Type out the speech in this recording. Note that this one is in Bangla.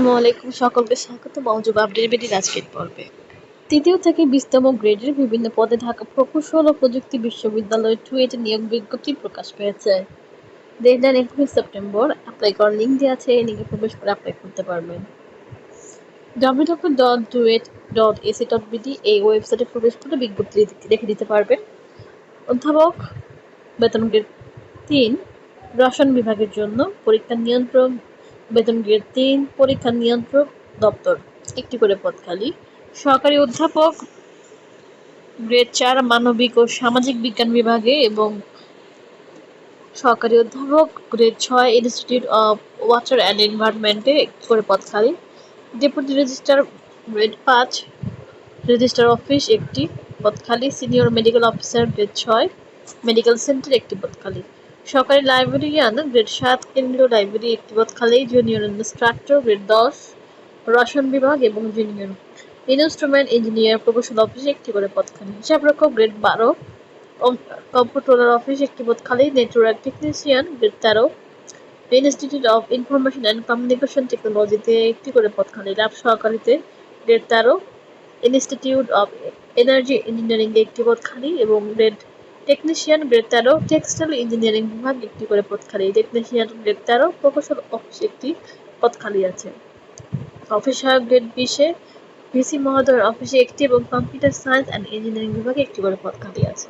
আসসালামু আলাইকুম, সকলকে স্বাগত। মহজুব আপডেট বিডির আজকের পর্বে। তৃতীয় থেকে বিশতম গ্রেডের বিভিন্ন পদে ঢাকা প্রকৌশল ও প্রযুক্তি বিশ্ববিদ্যালয় টুয়েটে নিয়োগ বিজ্ঞপ্তি প্রকাশ পেয়েছে। ডেডলাইন একুশে সেপ্টেম্বর অ্যাপ্লাই করার লিঙ্ক দেওয়া আছে, এই লিঙ্কে প্রবেশ করে অ্যাপ্লাই করতে পারবেন। W dot DUET dot AC dot BD এই ওয়েবসাইটে প্রবেশ করে বিজ্ঞপ্তি দেখে দিতে পারবেন। অধ্যাপক বেতন গ্রেড তিন, রসায়ন বিভাগের জন্য পরীক্ষা নিয়ন্ত্রক বেতন গ্রেড তিন পরীক্ষা নিয়ন্ত্রক দপ্তর, একটি করে পদ খালি। সহকারী অধ্যাপক, গ্রেড চার মানবিক ও সামাজিক বিজ্ঞান বিভাগে এবং সহকারী অধ্যাপক, গ্রেড ছয় ইনস্টিটিউট অফ ওয়াটার অ্যান্ড এনভায়রনমেন্টে একটি করে পদ খালি। ডেপুটি রেজিস্ট্রার গ্রেড পাঁচ, রেজিস্ট্রার অফিস একটি পদ খালি। সিনিয়র মেডিকেল অফিসার গ্রেড ছয়, মেডিকেল সেন্টার একটি পদ খালি। সরকারি লাইব্রেরিয়ান গ্রেড সাত কেন্দ্রীয় লাইব্রেরি একটি পদ খালি জুনিয়র ইনস্ট্রাক্টর গ্রেড দশ, রসায়ন বিভাগ এবং জুনিয়র ইনস্ট্রুমেন্ট ইঞ্জিনিয়ার প্রকৌশল অফিসে একটি করে পদ খালি হিসাবরক্ষক গ্রেড বারো কম্পিউটার অফিস একটি পদ খালি নেটওয়ার্ক টেকনিশিয়ান গ্রেড তেরো institute of information and communication টেকনোলজিতে একটি করে পদ খালি ল্যাব সহকারীতে গ্রেড তেরো ইনস্টিটিউট অফ এনার্জি ইঞ্জিনিয়ারিং একটি পদ খালি এবং গ্রেড টেকনিশিয়ান গ্রেড তেরো টেক্সটাইল ইঞ্জিনিয়ারিং বিভাগ একটি করে পদ খালি। টেকনিশিয়ান গ্রেড তেরো প্রকৌশল অফিস একটি পদ খালি আছে। অফিস সহায়ক গ্রেড বিশে ভিসি মহোদয়ের অফিসে একটি এবং কম্পিউটার সায়েন্স অ্যান্ড ইঞ্জিনিয়ারিং বিভাগে একটি করে পদ খালি আছে।